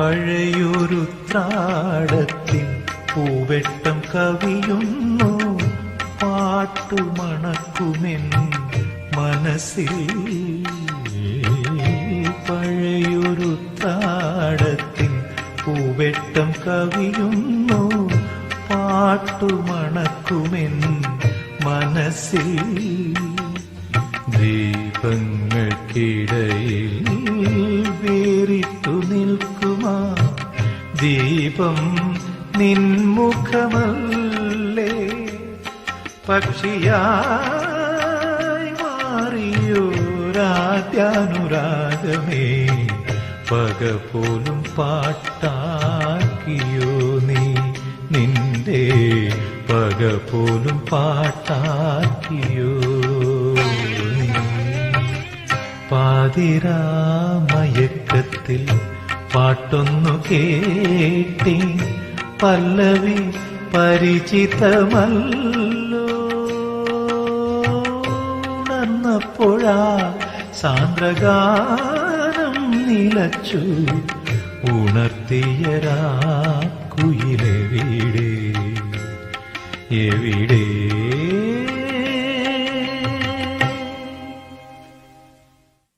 പഴയൊരു ത്രാടത്തിൻ പൂവെട്ടം കവിയുന്നു. പാട്ടുമണക്കുമെൻ മനസ്സിൽ. പഴയൊരു ത്രാടത്തിൻ പൂവെട്ടം കവിയുന്നു. പാട്ടുമണക്കുമെൻ മനസ്സിൽ. ദീപങ്ങൾക്കിടയിൽ ദീപം നിൻമുഖമല്ലേ? പക്ഷിയായി മാറിയോരാദ്യാനുരാഗമേ പക പോലും പാട്ടാക്കിയോ നീ? നിന്റെ പക പോലും പാട്ടാക്കിയോ നീ? പാതിരാമയക്കത്തിൽ പാട്ടൊന്നു കേട്ടി പല്ലവി പരിചിതമല്ലോ. നന്നപ്പോഴാ സാന്ദ്രഗാനം നിലച്ചു ഉണർത്തിയരാ കുയിലെവിടെ എവിടെ?